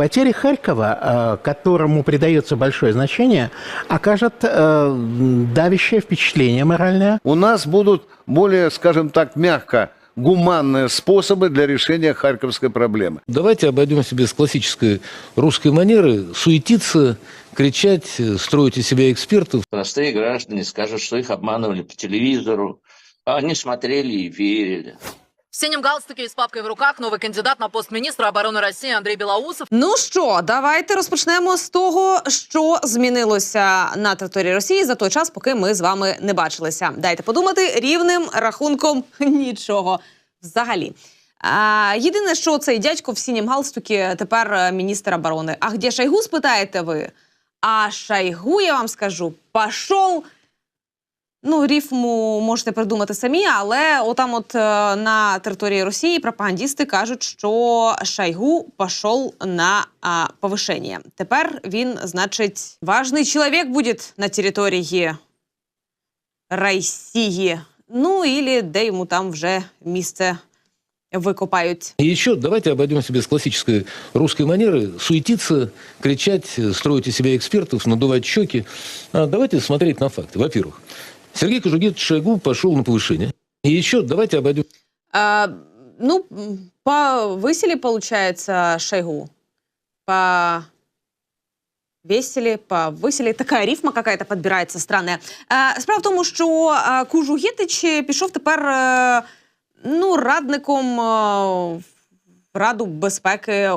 Потеря Харькова, э, которому придается большое значение, окажет э, давящее впечатление моральное. У нас будут более, скажем так, мягко гуманные способы для решения харьковской проблемы. Давайте обойдемся без классической русской манеры суетиться, кричать, э, строить из себя экспертов. Простые граждане скажут, что их обманывали по телевизору, а они смотрели и верили. В синем галстуке и с папкой в руках новый кандидат на пост министра обороны России Андрей Белоусов. Ну що, давайте розпочнемо з того, що змінилося на території Росії за той час, поки ми з вами не бачилися. Дайте подумати рівним рахунком нічого взагалі. А, єдине, що цей дядько в синім галстукі тепер е, міністр оборони. А де Шойгу, спитаєте ви? А Шойгу, я вам скажу, пішов Ну, рифму можете придумати самі, але отам, от е, на території Росії пропагандісти кажуть, що Шойгу пішов на а, повишення. Тепер він, значить, важний чоловік буде на території Росії. Ну, і де йому там вже місце викопають. И еще давайте обойдемся без классической русской манеры суетиться, кричать, э, строить из себя экспертов, надувать щеки. А давайте смотреть на факты. Во-первых, Сергей Кожугет Шойгу пошел на повышение. И еще давайте обойдем А, ну, повысили, получается, Шойгу. По весили, повысили. Такая рифма какая-то подбирається странная. Е, справа в тому, що е, Кужугетич пішов тепер е, ну, радником в Раду безпеки.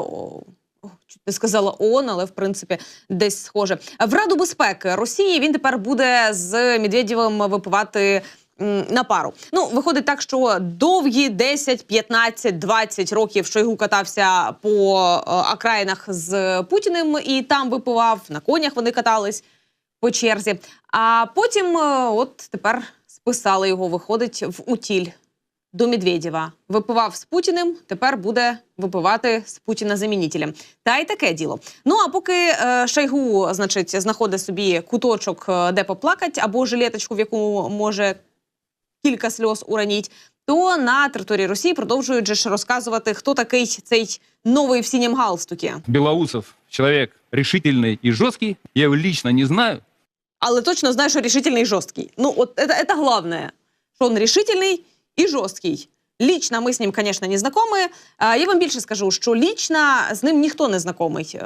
Не сказала ООН, але в принципі десь схоже. В Раду безпеки Росії він тепер буде з Медведєвим випивати на пару. Ну, виходить так, що довгі 10, 15, 20 років Шойгу катався по е, окраїнах з Путіним і там випивав, на конях вони катались по черзі. А потім, е, от тепер списали його, виходить в утіль до Медведєва. Випивав з Путіним, тепер буде випивати з Путіна замінителем. Та й таке діло. Ну а поки е, Шойгу, значить, знаходить собі куточок, е, де поплакать, або жилеточку, в яку може кілька сльоз ураніть, то на території Росії продовжують же ж розказувати, хто такий цей новий в синім галстукі. Белоусов человек решительный и жесткий. Я его лично не знаю. Але точно знаю, що рішительний і жорсткий. Ну, от это, это главное, що він рішительний і жорсткий. Лічно ми з ним, звісно, не знайомі. Я вам більше скажу, що лічно з ним ніхто не знайомий.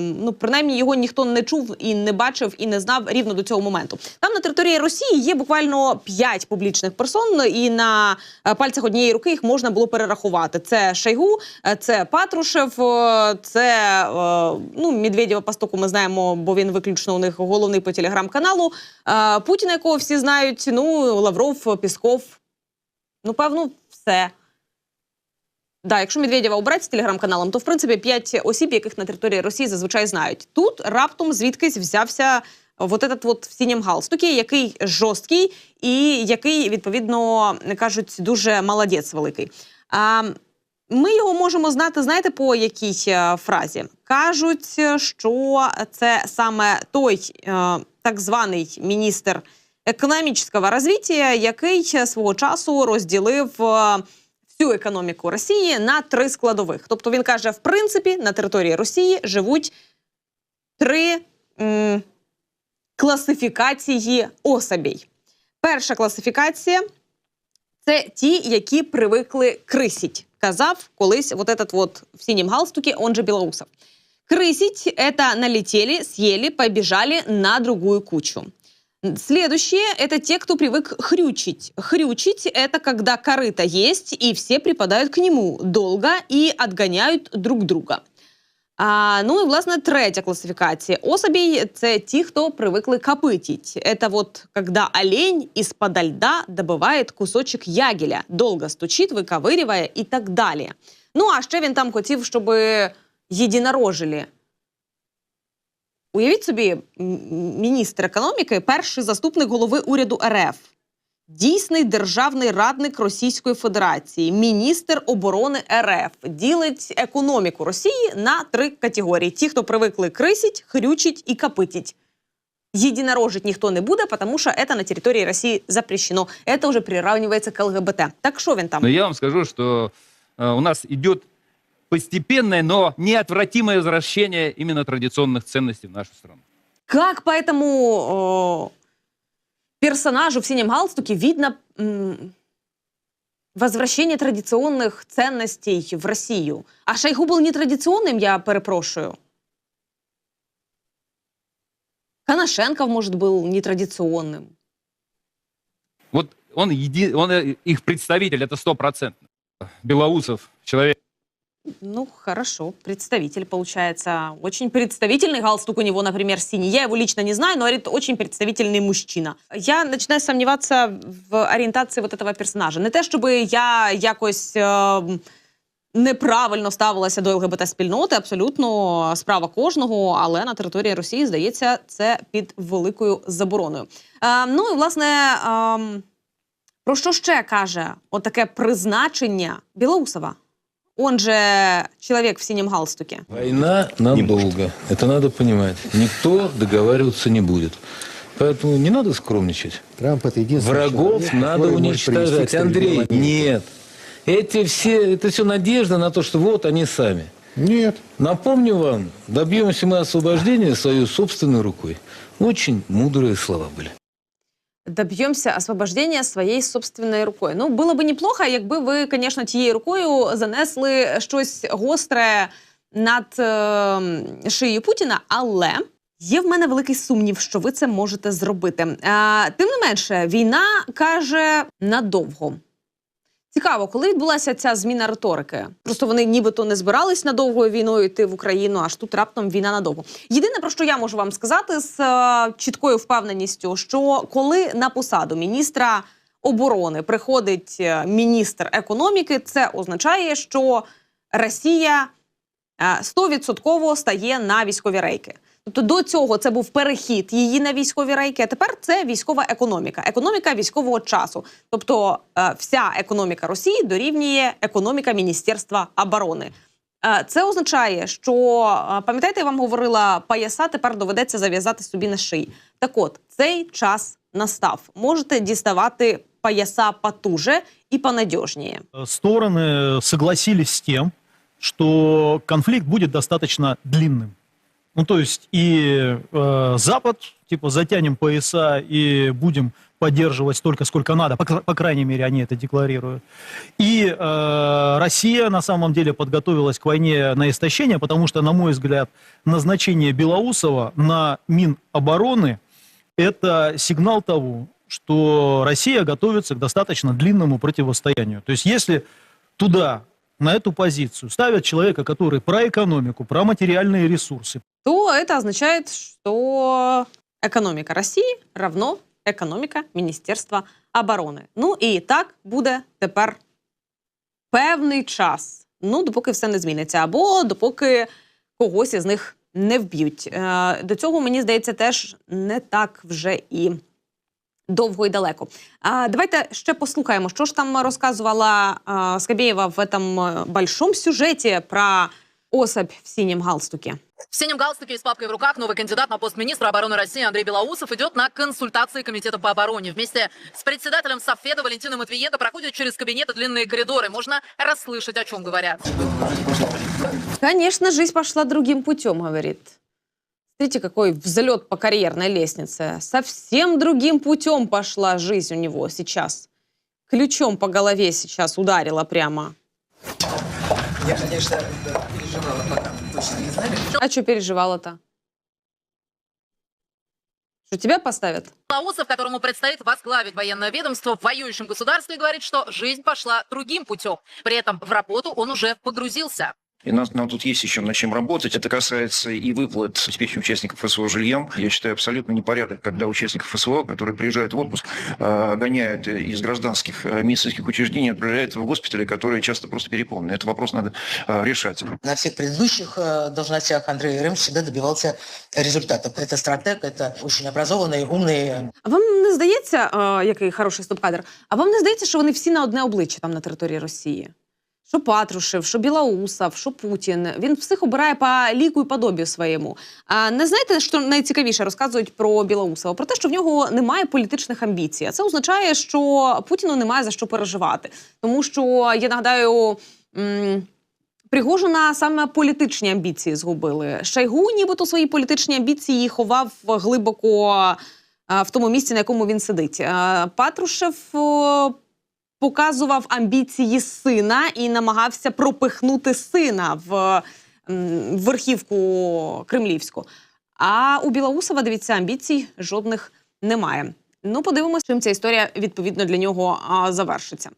Ну, принаймні, його ніхто не чув і не бачив, і не знав рівно до цього моменту. Там на території Росії є буквально п'ять публічних персон, і на е, пальцях однієї руки їх можна було перерахувати. Це Шойгу, е, це Патрушев, е, це ну, Медведєва Пастуку ми знаємо, бо він виключно у них головний по телеграм-каналу. Путіна, якого всі знають, ну, Лавров, Пісков. Ну, певно, все. Да, якщо Медведєва обрати з телеграм-каналом, то в принципі п'ять осіб, яких на території Росії зазвичай знають. Тут раптом звідкись взявся вот этот вот в синім галстукі, який жорсткий і який, відповідно, кажуть, дуже молодець великий. А, ми його можемо знати, знаєте, по якій е, фразі? Кажуть, що це саме той е, так званий міністр економічного розвиття, який свого часу розділив е, всю економіку Росії на три складових. Тобто він каже: в принципі, на території Росії живуть три м, класифікації особей. Перша класифікація це ті, які привикли крисіть. Казав колись вот этот вот в синем галстуке, он же Белоусов. Крысить – это налетели, съели, побежали на другую кучу. Следующее – это те, кто привык хрючить. Хрючить – это когда корыто есть, и все припадают к нему долго и отгоняют друг друга. А, ну і власне третя класифікація особей це ті, хто привикли копитить. Это вот когда олень из-под льда добывает кусочек ягеля, долго стучить, выковыривая і так далі. Ну а ще він там хотів, щоб єдинорожили. Уявіть собі, м- м- міністр економіки, перший заступник голови уряду РФ, дійсний державний радник Російської Федерації, міністр оборони РФ ділить економіку Росії на три категорії: ті, хто привикли крисіть, хрючить і копитить. Единорожить никто не буде, потому что это на территории России запрещено. Это уже приравнивается к ЛГБТ. Так що він там? Но я вам скажу, что э, у нас идет постепенное, но неотвратимое возвращение именно традиционных ценностей в нашу страну. Как по этому о, персонажу в синем галстуке видно возвращение традиционных ценностей в Россию? А Шойгу был нетрадиционным, я перепрошую. Коношенков, может, был нетрадиционным. Вот он, еди... он э, их представитель, это стопроцентно. Белоусов, человек Ну, хорошо, представитель получается. Очень представительный галстук у него, например, синий. Я его лично не знаю, но говорит, очень представительный мужчина. Я начинаю сомневаться в орієнтації вот этого персонажа. Не те, щоб я якось е, неправильно ставилася до ЛГБТ-спільноти, абсолютно справа кожного, але на території Росії, здається, це під великою забороною. Е, ну і власне, е, про що ще каже отаке призначення Білоусова? Он же человек в синем галстуке. Война надолго. Это надо понимать. Никто договариваться не будет. Поэтому не надо скромничать. Трамп это единственный Врагов человек, надо уничтожать. Андрей, нет. Эти все, это все надежда на то, что вот они сами. Нет. Напомню вам, добьемся мы освобождения своей собственной рукой. Очень мудрые слова были. Доб'ємося освобождення своєю собственною рукою. Ну, було б неплохо, якби ви, звісно, тією рукою занесли щось гостре над е, шиєю Путіна, але є в мене великий сумнів, що ви це можете зробити. Е, тим не менше, війна каже надовго. Цікаво, коли відбулася ця зміна риторики? Просто вони нібито не збирались надовгою війною йти в Україну, аж тут раптом війна надовго. Єдине про що я можу вам сказати з е, чіткою впевненістю, що коли на посаду міністра оборони приходить е, міністр економіки, це означає, що Росія е, стовідсотково стає на військові рейки. Тобто до цього це був перехід її на військові рейки. А тепер це військова економіка, економіка військового часу. Тобто е, вся економіка Росії дорівнює економіка Міністерства оборони. Е, Це означає, що е, пам'ятаєте, я вам говорила, пояса тепер доведеться зав'язати собі на шиї. Так от цей час настав. Можете діставати пояса потуже і понадіжніше. стороны согласились с тем, что конфликт будет достаточно длинным. Ну, то есть и э, Запад, типа, затянем пояса и будем поддерживать столько, сколько надо, по, по крайней мере, они это декларируют. И э, Россия, на самом деле, подготовилась к войне на истощение, потому что, на мой взгляд, назначение Белоусова на Минобороны – это сигнал того, что Россия готовится к достаточно длинному противостоянию. То есть если туда, на эту позицию, ставят человека, который про экономику, про материальные ресурсы, то это означает, что экономика России равно економіка Міністерства оборони. Ну і так буде тепер певний час. Ну, допоки все не зміниться, або допоки когось із них не вб'ють. Е, До цього мені здається, теж не так вже і. Довго і далеко. А давайте ще послухаємо, що ж там розказувала а, Скабєєва в этом е, большом сюжеті про особь в синем галстуке. В синем галстуке и с папкой в руках новый кандидат на пост министра обороны России Андрей Белоусов идет на консультации Комитета по обороне. Вместе с председателем Софеда Валентином Матвиенко проходит через кабинеты длинные коридоры. Можно расслышать, о чем говорят. Конечно, жизнь пошла другим путем, говорит. Смотрите, какой взлет по карьерной лестнице. Совсем другим путем пошла жизнь у него сейчас. Ключом по голове сейчас ударила прямо. Я, конечно, переживала, пока точно не знали. А что переживала-то? Что тебя поставят? Белоусов, которому предстоит возглавить военное ведомство в воюющем государстве, говорит, что жизнь пошла другим путем. При этом в работу он уже погрузился. И нас, нам тут есть еще над чем работать. Это касается и выплат обеспечения участников ФСО жильем. Я считаю абсолютно непорядок, когда участников ФСО, которые приезжают в отпуск, э, гоняют из гражданских э, медицинских учреждений, отправляют в госпитали, которые часто просто переполнены. Этот вопрос надо э, решать. На всех предыдущих э, должностях Андрей Ремович всегда добивался результатов. Это стратег, это очень образованный, умный А вам не здається, е, який хороший стоп-кадр, а вам не здається, що вони всі на одне обличчя там на території Росії? Що Патрушев, що Білоусов, що Путін. Він всіх обирає по ліку і подобію своєму. А не знаєте, що найцікавіше розказують про Білоусова? Про те, що в нього немає політичних амбіцій. А це означає, що Путіну немає за що переживати. Тому що я нагадаю. Пригожина саме політичні амбіції згубили. Шайгу, нібито свої політичні амбіції ховав глибоко в тому місці, на якому він сидить. Патрушев показував амбіції сина і намагався пропихнути сина в верхівку кремлівську. А у Білоусова, дивіться, амбіцій жодних немає. Ну, подивимося, чим ця історія відповідно для нього завершиться.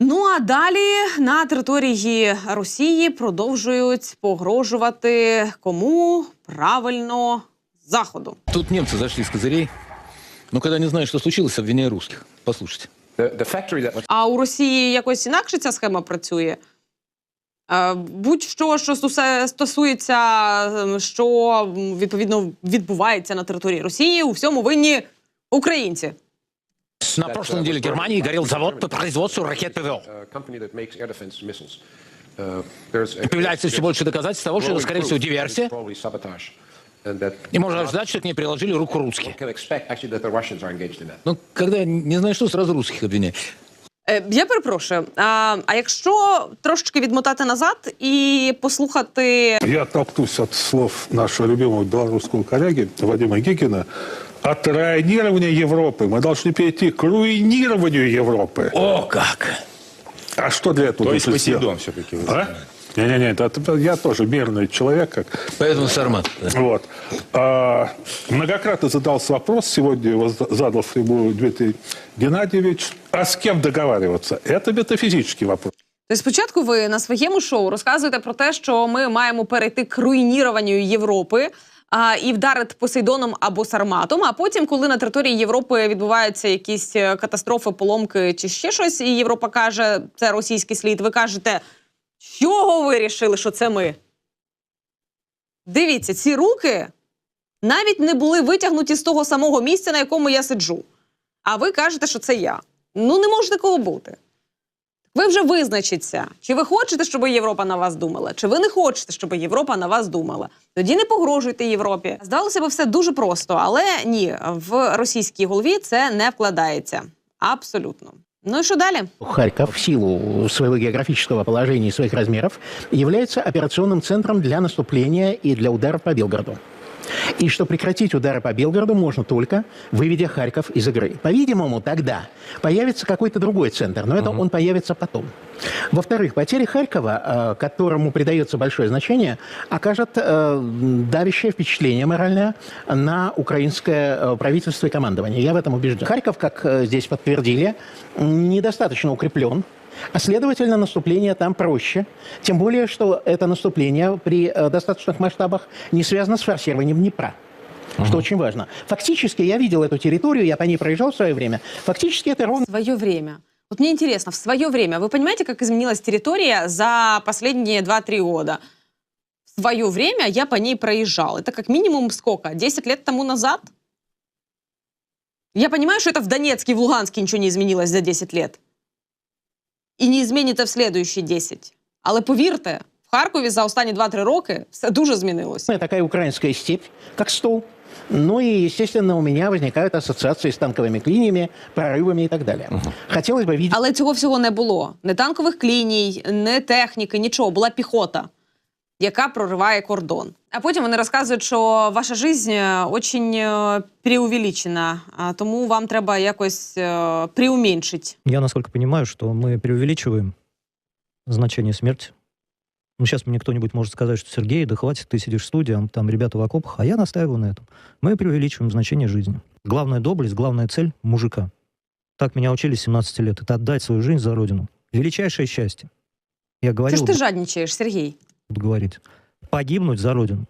Ну а далі на території Росії продовжують погрожувати кому правильно заходу. Тут немцы зашли с козырей. Но когда не знают, что случилось, обвиняя русских. Послушайте. А у Росії якось інакше ця схема працює. Е, Будь-що, що стосується, ем, що відповідно відбувається на території Росії, у всьому винні українці. На прошлой неделе в Германии горел завод по производству ракет ПВО. Появляется все больше доказательств того, что это, скорее всего, диверсия. И можно ожидать, что к ней приложили руку русские. Ну, когда не знаешь, что, сразу русских обвиняй. Е, Я перепрошую. А, а якщо трошечки відмотати назад і послухати Я оттолкнусь от слов нашего любимого белорусского коллеги Вадима Гикина. От районирования Европы мы должны перейти к руинированию Европы. О, как! А что для этого То есть? Посейдон все-таки. А? Не-не-не, это- это я тоже мирный человек. Как... Поэтому Сармат. да. Вот. А, многократно задался вопрос, сегодня его за- задал ему Дмитрий Геннадьевич, а с кем договариваться? Это метафизический вопрос. Тобто спочатку ви на своєму шоу розказуєте про те, що ми маємо перейти к руйніруванню Європи. А, і вдарити Посейдоном або Сарматом. А потім, коли на території Європи відбуваються якісь е, катастрофи, поломки чи ще щось, і Європа каже, це російський слід. Ви кажете, з чого ви вирішили, що це ми? Дивіться, ці руки навіть не були витягнуті з того самого місця, на якому я сиджу. А ви кажете, що це я. Ну не може такого бути. Ви вже визначіться, чи ви хочете, щоб Європа на вас думала, чи ви не хочете, щоб Європа на вас думала. Тоді не погрожуйте Європі. Здалося б, все дуже просто, але ні, в російській голові це не вкладається. Абсолютно. Ну и что далее? Харьков в силу своего географического положения и своих размеров является операционным центром для наступления и для ударов по Белгороду. И что прекратить удары по Белгороду можно только, выведя Харьков из игры. По-видимому, тогда появится какой-то другой центр, но это он появится потом. Во-вторых, потеря Харькова, э, которому придается большое значение, окажет э, давящее впечатление моральное на украинское э, правительство и командование. Я в этом убежден. Харьков, как э, здесь подтвердили, м, недостаточно укреплен. А следовательно, наступление там проще. Тем более, что это наступление при э, достаточных масштабах не связано с форсированием Днепра. Что очень важно. Фактически, я видел эту территорию, я по ней проезжал в свое время. Фактически, это ровно В свое время. Вот мне интересно, в свое время, вы понимаете, как изменилась территория за последние 2-3 года? В свое время я по ней проезжал. Это как минимум сколько? 10 лет тому назад? Я понимаю, что это в Донецке и в Луганске ничего не изменилось за 10 лет. І не зміниться в следующі 10. Але повірте, в Харкові за останні 2-3 роки все дуже змінилося. такая украинская степь, как стол. Ну и, естественно, у меня возникают ассоциации с танковыми клиниями, прорывами и так далее. Хотелось бы видеть... Але цього всього не було. Не танкових кліній, не техніки, нічого. Була піхота, яка прориває кордон. А потім вони розказують, що ваша життя дуже преувеличена, а тому вам треба якось е, преуменьшити. Я, насколько понимаю, что мы преувеличиваем значение смерти. Ну, сейчас мне кто-нибудь может сказать, что Сергей, да хватит, ты сидишь в студии, а там ребята в окопах, а я настаиваю на этом. Мы преувеличиваем значение жизни. Главная доблесть, главная цель мужика. Так меня учили с 17 лет. Это отдать свою жизнь за родину. Величайшее счастье. Я Чого говорил, ж ти жадничаєш, Сергій? буду говорить. Погибнуть за родину.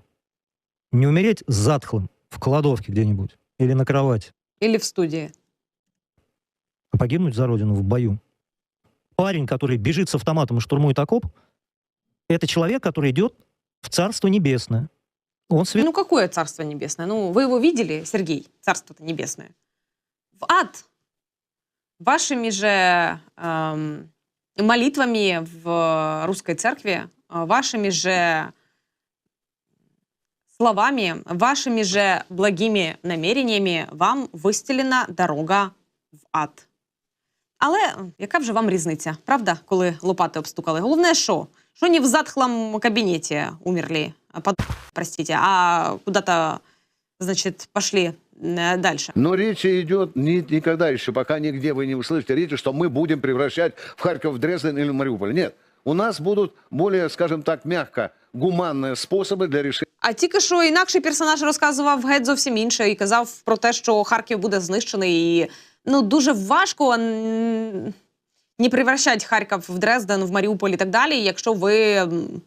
Не умереть затхлым в кладовке где-нибудь или на кровати. Ілі в студії? а погибнуть за родину в бою. Парень, который бежит с автоматом и штурмует окоп, это человек, который идет в Царство Небесное. Он свят... Ну, какое царство небесное? Ну, вы его видели, Сергей, царство-то небесное? В ад. Вашими же эм, молитвами в русской церкви, э, вашими же словами, вашими же благими намерениями вам вистелена дорога в ад. Але яка вже вам різниця, правда, коли лопати обстукали? Головне, що? что не в затхлом кабинете умерли, а под- простите, а куда-то, значит, пошли э, дальше. Но речь идет ни- никогда еще, пока нигде вы не услышите речи, что мы будем превращать в Харьков, Дрезден или Мариуполь. Нет. У нас будут более, скажем так, мягко, гуманные способы для решения А тільки що інакший персонаж розказував геть зовсім інше і казав про те, що Харків буде знищений. І ну дуже важко м, не превращати Харків в Дрезден, в Маріуполь і так далі, якщо ви м,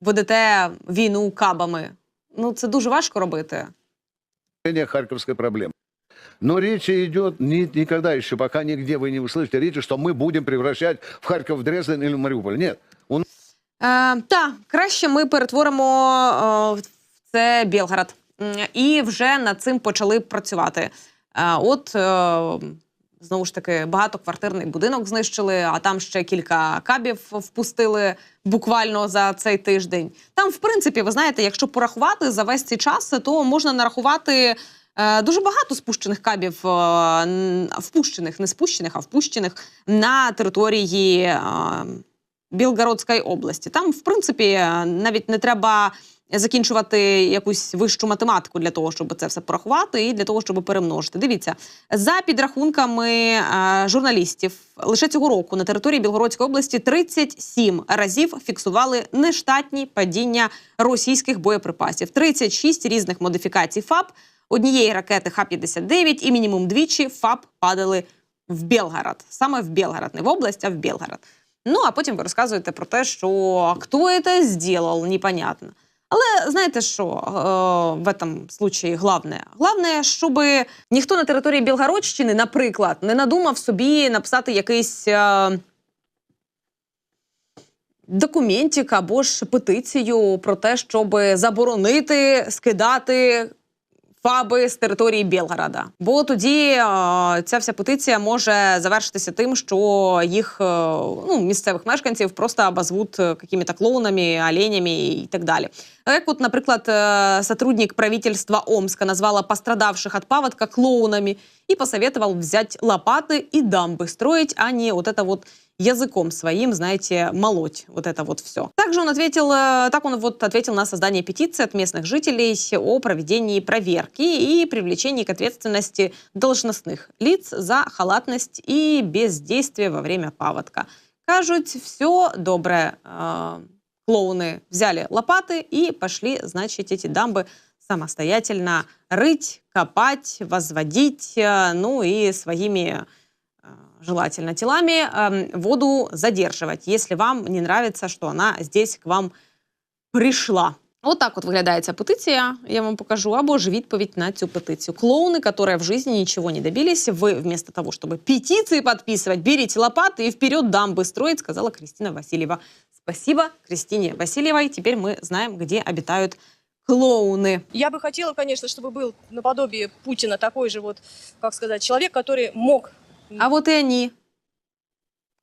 ведете війну кабами. Ну це дуже важко робити. харьковской проблемы. Но речь идет ни- никогда еще, пока нигде вы не услышите речи, что мы будем превращать в Харьков, Дрезден или Мариуполь. Нет. У Е, та краще ми перетворимо е, в це Білград. М, І вже над цим почали працювати. Е, от е, знову ж таки багатоквартирний будинок знищили, а там ще кілька кабів впустили буквально за цей тиждень. Там, в принципі, ви знаєте, якщо порахувати за весь цей час, то можна нарахувати. е, Дуже багато спущених кабів, е, впущених, не спущених, а впущених на території е, Білгородської області. Там, в принципі, навіть не треба закінчувати якусь вищу математику для того, щоб це все порахувати, і для того, щоб перемножити. Дивіться, за підрахунками е, журналістів, лише цього року на території Білгородської області 37 разів фіксували нештатні падіння російських боєприпасів, 36 різних модифікацій ФАП, однієї ракети Х-59 і мінімум двічі ФАП падали в Білгород. Саме в Білгород, не в область, а в Білгород. Ну а потім ви розказуєте про те, що хто це зробив, непонятно. Але знаєте що е, в этом случаї головне? Головне, щоб ніхто на території Білгородщини, наприклад, не надумав собі написати якийсь е, документик або ж петицію про те, щоб заборонити скидати фаби з території Білгорода. Бо тоді е, ця вся петиція може завершитися тим, що їх е, ну, місцевих мешканців просто обозвуть е, какими-то клоунами, оленями і так далі. Як от, наприклад, е, сотрудник правительства Омска назвала пострадавших от паводка клоунами и посоветовал взять лопаты и дамбы строить, а не вот это вот языком своим, знаете, молоть вот это вот все. Также он ответил, э, так он вот ответил на создание петиции от местных жителей о проведении проверки и привлечении к ответственности должностных лиц за халатность и бездействие во время паводка. Кажуть, все добре. Э, Клоуны взяли лопаты и пошли, значит, эти дамбы самостоятельно рыть, копать, возводить, э, ну и своими желательно телами эм, воду задерживать, если вам не нравится, что она здесь к вам прийшла. От так от виглядає ця петиція, я вам покажу, або ж відповідь на цю петицію. Клоуны, которые в жизни ничего не добились, вы вместо того, чтобы петиции подписывать, берите лопаты и вперед дамбы строить, сказала Кристина Васильева. Спасибо Кристине Васильевой. Теперь мы знаем, где обитают клоуны. Я бы хотела, конечно, чтобы был наподобие Путина такой же вот, как сказать, человек, который мог а вот и они.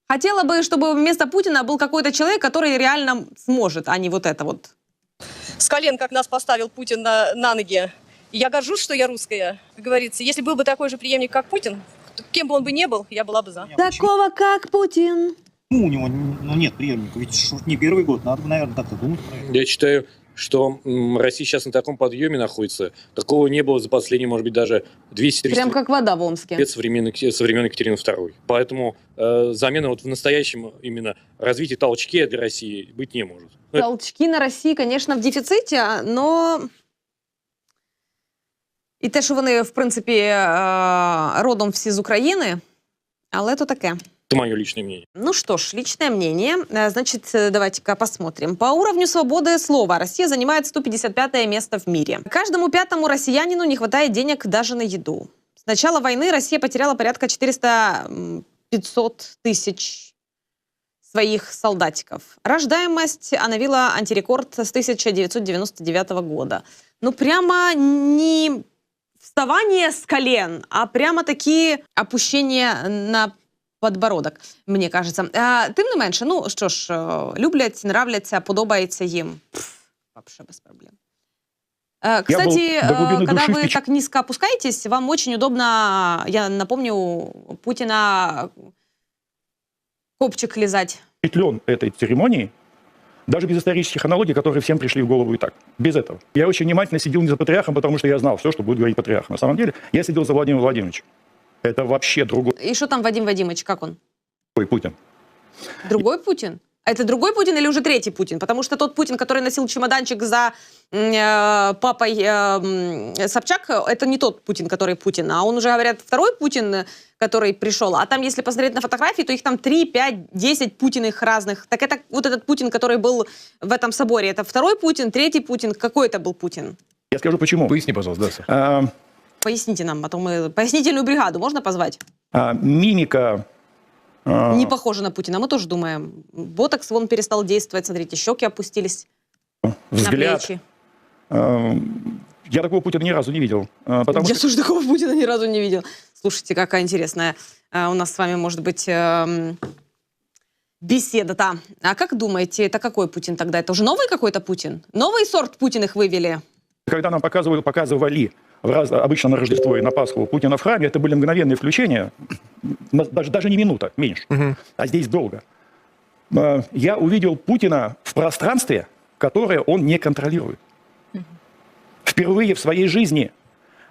Хотела бы, чтобы вместо Путина был какой-то человек, который реально сможет, а не вот это вот. с колен, как нас поставил Путин на, на ноги. Я горжусь, что я русская. Как говорится, если был бы такой же преемник, как Путин, то кем бы он бы не был, я была бы за. Такого, как Путин. Ну, у него ну, нет преемника, ведь не первый год, надо, наверное, так-то думать. Я считаю, что м, Россия сейчас на таком подъеме находится, какого не было за последние, может быть, даже 200-300 Прям как вода в Омске. лет со времен, Ек- со времен Екатерины II. Поэтому э, замена вот в настоящем именно развитии толчке для России быть не может. Ну, это- Толчки на Росії, конечно, в дефіциті, но і те, що вони, в принципі, е, родом всі з України, але то таке. это мое личное мнение. Ну что ж, личное мнение. Э, Значит, э, давайте-ка посмотрим. По уровню свободы слова Россия занимает 155 место в мире. Каждому пятому россиянину не хватает денег даже на еду. С начала войны Россия потеряла порядка 400-500 тысяч своих солдатиков. Рождаемость обновила антирекорд с 1999 года. Ну, прямо не вставание с колен, а прямо такі опущення на подбородок, мені кажеться. А, тим не менше, ну що ж, е, люблять, нравляться, подобається їм. Пф, Вообще без проблем. Э, Кстати, был до глубины э, когда души вы впечат- так низко опускаетесь, вам очень удобно, я напомню, Путина копчик лизать. Впечатлен этой церемонией, Даже без исторических аналогий, которые всем пришли в голову и так. Без этого. Я очень внимательно сидел не за патриархом, потому что я знал все, что будет говорить патриарх. На самом деле, я сидел за Владимиром Владимировичем. Это вообще другой И что там Вадим Вадимович, как он? Путин. Другой Путин? А это другой Путин или уже третий Путин? Потому что тот Путин, который носил чемоданчик за э, папой э, Собчак, это не тот Путин, который Путин, а он уже, говорят, второй Путин, который пришел. А там, если посмотреть на фотографии, то их там 3, 5, 10 Путиных разных. Так это вот этот Путин, который был в этом соборе, это второй Путин, третий Путин. Какой это был Путин? Я скажу почему. Поясни, пожалуйста, да, Поясните нам, а то мы... Пояснительную бригаду можно позвать? а, мимика... а, Не похоже на Путина, мы тоже думаем. Ботокс вон перестал действовать, смотрите, щеки опустились на взгляд. плечи. а, я такого Путина ни разу не видел. а, Потому Я что тоже такого Путина ни разу не видел. Слушайте, какая интересная у нас с вами может быть эм, беседа. Да. А как думаете, это какой Путин тогда? Это уже новый какой-то Путин? Новый сорт Путиных вывели? Когда нам показывали, показывали в раз- обычно на Рождество и на Пасху Путина в храме, это были мгновенные включения, даже, даже не минута, меньше, а здесь долго. А, Я увидел Путина в пространстве, которое он не контролирует. Впервые в своей жизни.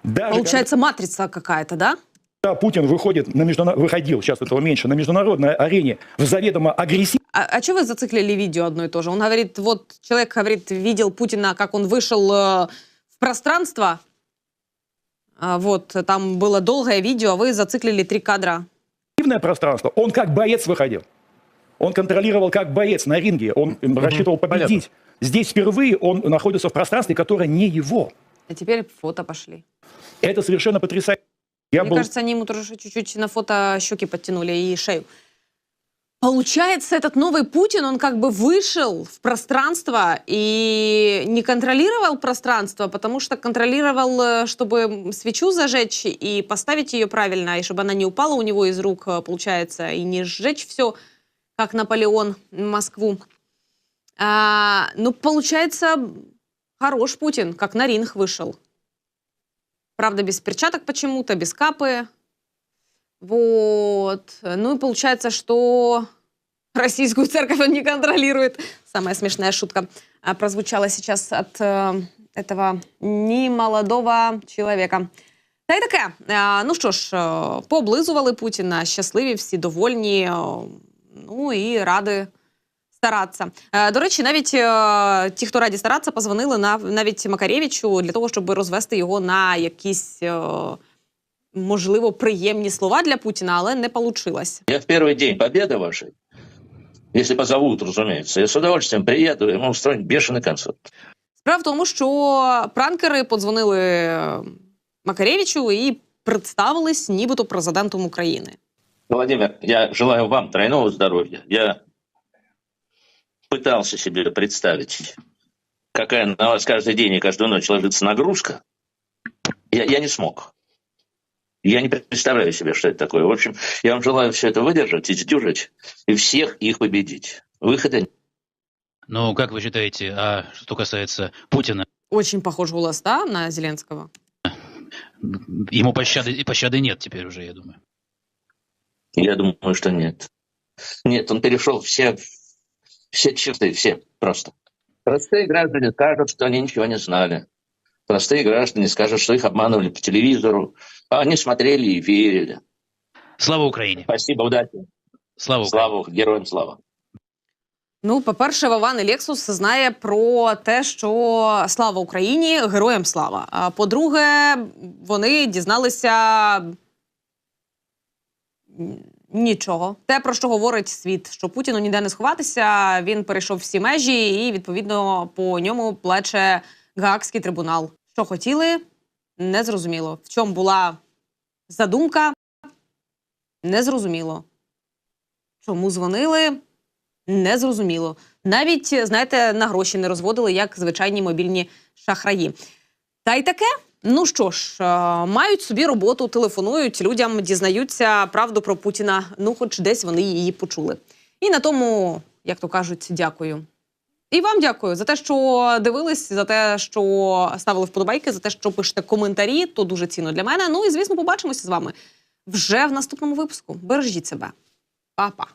Даже Получается, матрица какая-то, да? когда Путин выходит на междуна- выходил, сейчас этого меньше, на международной арене в заведомо агрессивной А, а что вы зациклили видео одно и то же? Он говорит, вот человек говорит, видел Путина, как он вышел э, пространство. А, вот, там было долгое видео, а вы зациклили три кадра. пространство, он как боец выходил. Он контролировал как боец на ринге, он рассчитывал победить. Здесь впервые он находится в пространстве, которое не его. А теперь фото пошли. Это совершенно потрясающе. Я Мне был кажется, они ему тоже чуть-чуть на фото щеки подтянули и шею. Получается, этот новый Путин, он как бы вышел в пространство и не контролировал пространство, потому что контролировал, э, чтобы свечу зажечь и поставить ее правильно, и чтобы она не упала у него из рук, э, получается, и не сжечь все, как Наполеон Москву. А, ну, получается, хорош Путин, как на ринг вышел. Правда, без перчаток почему-то, без капы. Вот. Ну и получается, что российскую церковь он не контролирует. Самая смешная шутка прозвучала сейчас от э, этого немолодого чоловіка. Та й таке. Ну що ж, е, пооблизували Путіна, щасливі, всі довольні. е, Ну і ради старатися. До речі, навіть ті, хто раді старатися, позвонили на навіть Макаревичу для того, щоб розвести його на якісь е, Можливо, приємні слова для Путіна, але не вийшло. Я в первый день победы вашей, если позовут, разумеется, я с удовольствием приеду, и мы устроим бешеный концерт. Справа в тому, що пранкери подзвонили е, Макаревичу і представились нібито президентом України. Владимир, я желаю вам тройного здоровья. Я пытался себе представить, какая на вас каждый день и каждую ночь ложится нагрузка. Я, я не смог. Я не представляю себе, что это такое. В общем, я вам желаю все это выдержать и сдюжить, и всех их победить. Выхода Ну, как вы считаете, а что касается Путина, Очень похож голос, да, на Зеленского? ему пощады, и пощады нет теперь уже, я думаю. Я думаю, что нет. Нет, он перешел все, все черты, все просто. Простые граждане скажут, что они ничего не знали. Простые граждане скажут, что их обманывали по телевизору. А они смотрели и верили. Слава Украине! Спасибо, удачи. Слава Слава, героям слава. Ну, по-перше, Вован і Лексус знає про те, що слава Україні, героям слава. А по-друге, вони дізналися нічого. Те, про що говорить світ, що Путіну ніде не сховатися, він перейшов всі межі, і відповідно по ньому плече Гаагський трибунал. Що хотіли, незрозуміло. В чому була задумка, незрозуміло. Чому дзвонили? Незрозуміло. Навіть, знаєте, на гроші не розводили, як звичайні мобільні шахраї. Та й таке. Ну що ж, е, мають собі роботу, телефонують людям, дізнаються правду про Путіна. Ну, хоч десь вони її почули. І на тому, як то кажуть, дякую. І вам дякую за те, що дивились, за те, що ставили вподобайки, за те, що пишете коментарі. То дуже цінно для мене. Ну і звісно, побачимося з вами вже в наступному випуску. Бережіть себе, Па-па.